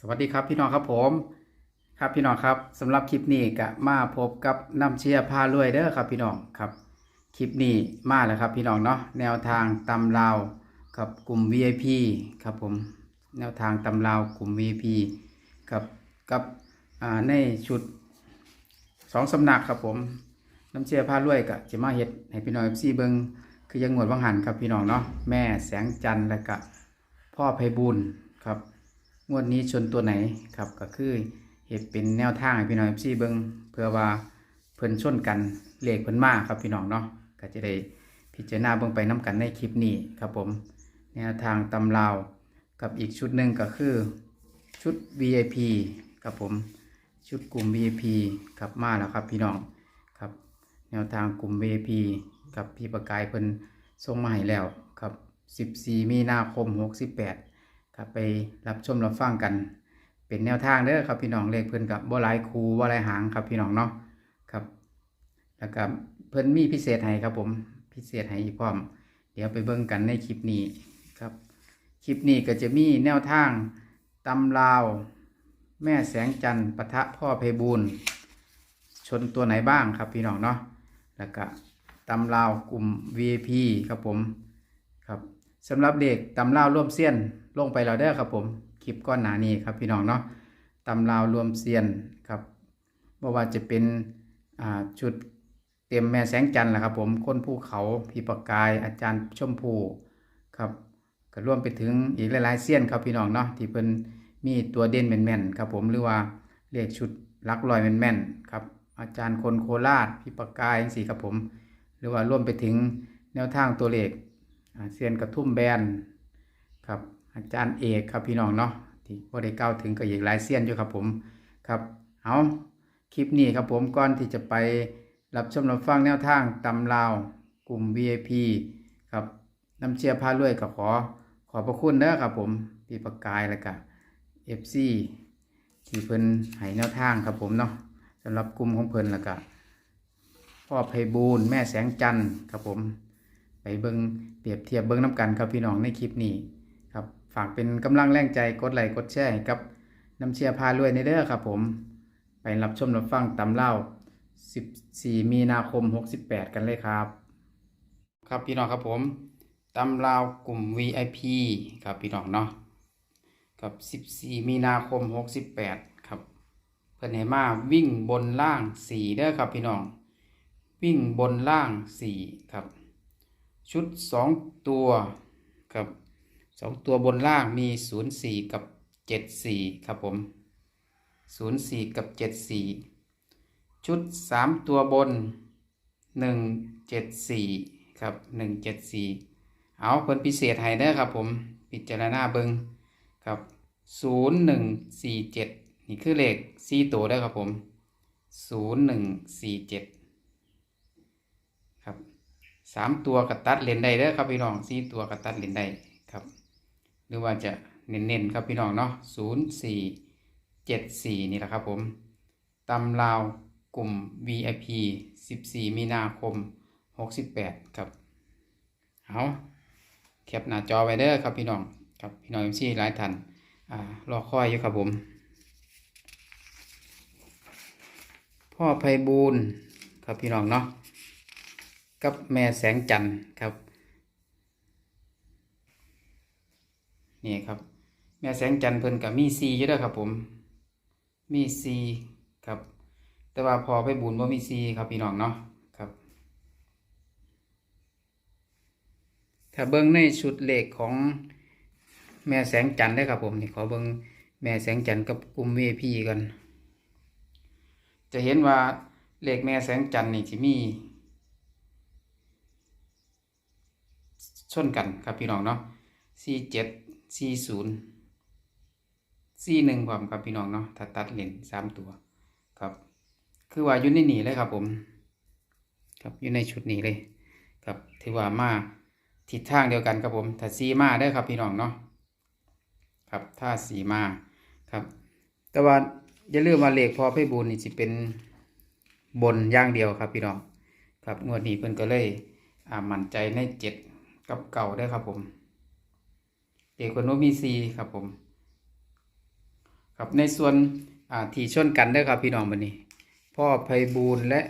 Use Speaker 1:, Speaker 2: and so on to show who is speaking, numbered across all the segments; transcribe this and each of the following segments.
Speaker 1: สวัสดีครับพี่น้องครับผมครับพี่น้องครับสำหรับคลิปนี้ก็มาพบกับน้ำเชียร์พารวยเด้อครับพี่น้องครับคลิปนี้มาแล้วครับพี่น้องเนาะแนวทางตำราวกับกลุ่ม VIP ครับผมแนวทางตำราวกลุ่ม VIP กับกับในชุดสองสำนักครับผมน้ำเชียร์พารวยก็จะมาเฮ็ดให้พี่น้อง FC เบิงคือยังงวดวังหันครับพี่น้องเนาะแม่แสงจันทร์และก็พ่อไพบุญครับ งวดนี้ชนตัวไหนครับก็คือเหตุเป็นแนวทางให้พี่น้องพี่เบิงเพื่อว่าเพิ่นชนกันเลขเพิ่นมากครับพี่น้องเนาะก็จะได้พิจารณาเบิ่งไปน้กันในคลิปนี้ครับผมแนวทางตำราวกับอีกชุดหนึ่งก็คือชุด VIP ครับผมชุดกลุ่ม VIP ครับมาแล้วครับพี่น้องครับแนวทางกลุ่ม VIP กับพี่ประกายเพิ่นส่งมาให้แล้วครับ 14 มีนาคม 68 ครับไปรับชมรับฟังกัน เป็นแนวทางเด้อครับพี่น้องเลขเพิ่นกับบ่หลายคูบ่หลายหางครับพี่น้องเนาะครับ แล้วก็เพิ่นมีพิเศษให้ครับผมพิเศษให้อีกพร้อม เดี๋ยวไปเบิ่งกันในคลิปนี้ครับ คลิปนี้ก็จะมีแนวทางตำลาว แม่แสงจันทร์ปะทะพ่อเพบูลชนตัวไหนบ้างครับพี่น้องเนาะแล้วก็ตำลาวกลุ่ม VIP ครับผมครับ สำหรับเด็กตำลาวร่วมเซียนลงไปแล้วเด้อครับผมคลิปก้อนหนานี้ครับพี่น้องเนาะตำลาวรวมเซียนครับบ่ว่าจะเป็นชุดเตรียมแม่แสงจันทร์แหละครับผมคนภูเขาพี่ประกายอาจารย์ชมพูครับก็ร่วมไปถึงอีกหลายๆเซียนครับพี่น้องเนาะที่เพิ่นมีตัวเด่นแม่นๆครับผมหรือว่าเรียกชุดลักลอยแม่นๆครับอาจารย์คนโคราชพี่ประกายจังซี่ครับผม หรือว่าร่วมไปถึงแนวทางตัวเลข เซียนกระทุ่มแบนครับอาจารย์เอกครับพี่น้องเนาะที่บ่ได้กล่าวถึงก็อีกหลายเซียนอยู่ครับผมครับเอาคลิปนี้ครับผมก่อนที่จะไปรับชมรับฟังแนวทางตำลาวกลุ่ม VIP ครับน้ำเชียร์พารวยก็ขอขอบพระคุณเด้อครับผมพี่ประกายแล้วก็ FC ที่เพิ่นให้แนวทางครับผมเนาะสำหรับกลุ่มของเพิ่นแล้วก็พ่อไพบูลย์แม่แสงจันทร์ครับผม ไปเบิงเปรียบเทียบเบิงน้ำกันครับพี่น้องในคลิปนี้ครับฝากเป็นกำลังแรงใจกดไลค์กดแชร์กับน้ำเชียร์พารวยในเด้อครับผม ไปรับชมรับฟังตำเล่า 14 มีนาคม 68 กันเลยครับ ครับพี่น้องครับผมตำราวกลุ่ม VIP ครับพี่น้องเนาะกับ 14 มีนาคม 68 ครับเพิ่อนให้มาวิ่งบนล่าง4เด้อครับพี่น้อง วิ่งบนล่างสี่ครับ ชุด 2 ตัวครับ2ตัวบนล่างมี 04 กับ 74 ครับผม 04 กับ 74 ชุด 3 ตัวบน 174 ครับ 174 เอาเพิ่นพิเศษให้ได้ครับผมพิจารณาเบิงครับ 0147 นี่คือเลข 4 ตัวได้ครับผม 0147 สามตัวกระตัดเลนได้เด้อครับพี่น้องสี่ตัวกระตัดเลนได้ครับ หรือว่าจะเน้นๆครับพี่น้องเนาะศูนย์สี่เจ็ดสี่นี่แหละครับผมตำลาวกลุ่ม VIP สิบสี่มีนาคมหกสิบแปดครับ เอาแคปหน้าจอไว้เด้อครับพี่น้อง ครับพี่น้องเอ็มซีหลายท่านอ่ารอคอยอยู่ครับผม พ่อไพบูลครับพี่น้องเนาะ กับแม่แสงจันทร์ครับ นี่ครับ แม่แสงจันทร์เพิ่นกับมีซีอยู่ด้อครับผม มีซีครับ แต่ว่าพอไปบุญว่ามีซีครับพี่น้องเนาะครับ ถ้าเบิ้งในชุดเลขของแม่แสงจันทร์ได้ครับผมนี่ขอเบิ้งแม่แสงจันทร์กับกลุ่มเวพีกัน จะเห็นว่าเลขแม่แสงจันทร์นี่ที่มี ชนกันครับพี่น้องเนาะสี่เจ็ดสี่ศูนย์สี่หนึ่งความครับพี่น้องเนาะถ้าตัดเลนสามตัวครับ คือว่าอยู่ในหนีเลยครับผม ครับอยู่ในชุดนี้เลย ครับถือว่ามาทิศทางเดียวกันครับผม ถ้าสีมาได้ครับพี่น้องเนาะครับถ้าสีมาครับ แต่ว่าอย่าลืมว่าเลขพอไพ่บูลนี่สิเป็นบนอย่างเดียวครับพี่น้องครับงวดนี้เพิ่นก็เลยอ่ามั่นใจในเจ็ด กับเก่าได้ครับผมเอกคนโนมีซีครับผม ครับในส่วนที่ชนกันเด้ครับพี่น้องบันนี้ พ่อไพบูลและ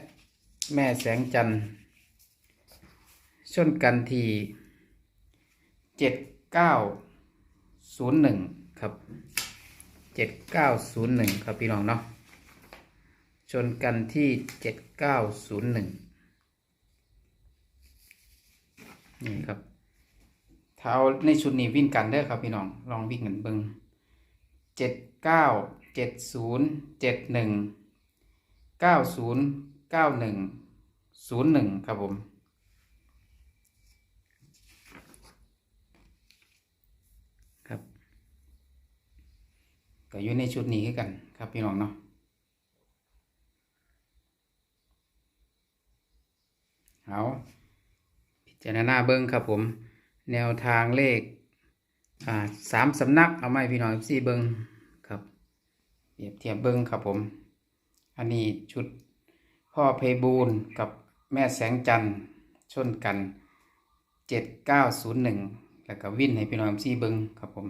Speaker 1: แม่แสงจันทร์ชนกันที่เจ็ดเก้าศูนย์หนึ่งครับเจ็ดเก้าศูนย์หนึ่งครับพี่น้องเนาะชนกันที่เจ็ดเก้าศูนย์หนึ่งนี่ครับ เท้าในชุดนี้วิ่งกันเด้อครับพี่น้อง ลองวิ่งกันเบิงเจ็ดเก้าเจ็ดศูนย์เจ็ดหนึ่งเก้าศูนย์เก้าหนึ่งศูนย์หนึ่งครับผมครับก็อยู่ในชุดนี้คือกัน ครับพี่น้องเนาะเอาพิจารณาเบิ้งครับผม แนวทางเลขอ่าสามสำนักเอามาให้พี่น้องสี่เบิงครับเปรียบเทียบเบิงครับผม อันนี้ชุดพ่อเพบูลกับแม่แสงจันทร์ชนกันเจ็ดเก้าศูนย์หนึ่งแล้วก็วินให้พี่น้องสี่เบิงครับผม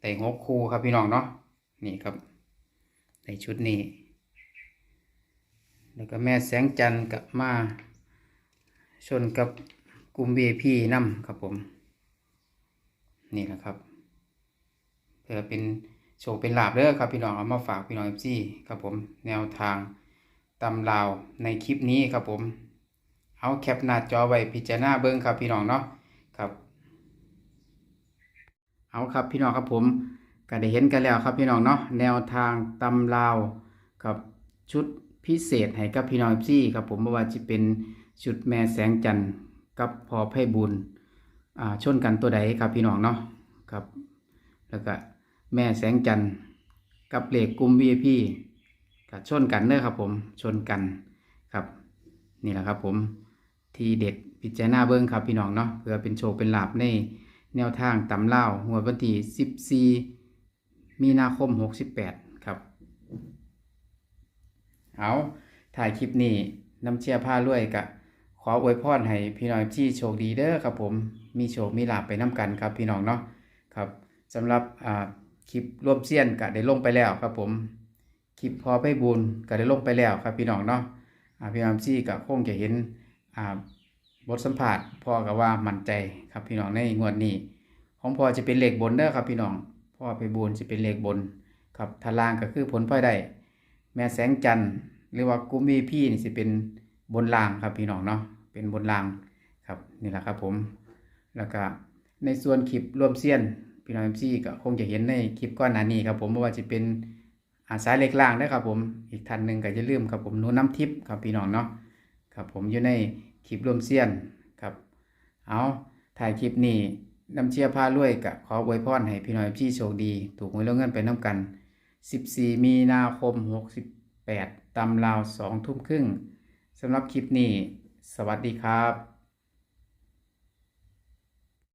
Speaker 1: แต่งกคู่ครับพี่น้องเนาะนี่ครับในชุดนี้ แล้วก็แม่แสงจันทร์กับมาชนกับ กลุ่ม VIP นำครับผม นี่แหละครับเพื่อเป็นโชว์เป็นลาบเด้อครับพี่น้องเอามาฝากพี่น้องเอฟซีครับผม แนวทางตำราวในคลิปนี้ครับผม เอาแคปหน้าจอไว้พิจารณาเบิ้งครับพี่น้องเนาะครับ เอาครับพี่น้องครับผมก็ได้เห็นกันแล้วครับพี่น้องเนาะแนวทางตำราวกับชุดพิเศษให้กับพี่น้องเอฟซีครับผมไม่ว่าจะเป็นชุดแม่แสงจันทร์ กับพอไพ่บุญอ่าชนกันตัวใดครับพี่น้องเนาะครับ แล้วก็แม่แสงจันทร์กับเหล็กกลุ่ม VIP กับชนกันเด้อครับผมชนกันครับ นี่แหละครับผมที่เด็ดพิจารณาเบิ้งครับพี่น้องเนาะเพื่อเป็นโชว์เป็นลาบในแนวทางตำเล่าหัววันที่14 มีนาคม 68 ครับ เอาถ่ายคลิปนี้น้ำเชียร์ผ้ารวยกะข ออวยพรให้พี่น้องที่โชคดีเด้อครับผมมีโชคมีลาภไปน้กันครับพี่น้องเนาะครับสำหรับคลิปร่วมเซียนก็ได้ลงไปแล้วครับผมคลิปพอไปบุญก็ได้ลงไปแล้วครับพี่น้องเนาะพี่น้องที่ก็คงจะเห็นบทสัมผัสพ่อก็ว่ามั่นใจครับพี่น้องในงวดนี้ ของพ่อจะเป็นเหลขบนเด้อครับพี่น้องพ่อไปบุญจะเป็นเหลขบนครับทาล่างก็คือผลพลอยได้แม่แสงจันทร์หรือว่ากุมวีพี่นี่สิเป็นบนรางครับพี่น้องเนาะ เป็นบนรางครับนี่แหละครับผมแล้วก็ในส่วนคลิปรวมเซียนพี่น้องเอ็มซีก็คงจะเห็นในคลิปก้อนหน้านี้ครับผมไม่ว่าจะเป็นอาสายเล็กล่างนะครับผมอีกท่านหนึ่งก็จะลืมครับผมนูน้ำทิพย์ครับพี่น้องเนาะครับผมอยู่ในคลิปรวมเซียนครับเอาถ่ายคลิปนี้น้ำเชียร์พารวยกับขออวยพรให้พี่น้องเอ็มซีโชคดี ถูกหวยแล้วเงินไปน้ำกัน 14 มีนาคม 68ตำราว2ทุ่มครึ่งสำหรับคลิปนี้ สวัสดีครับ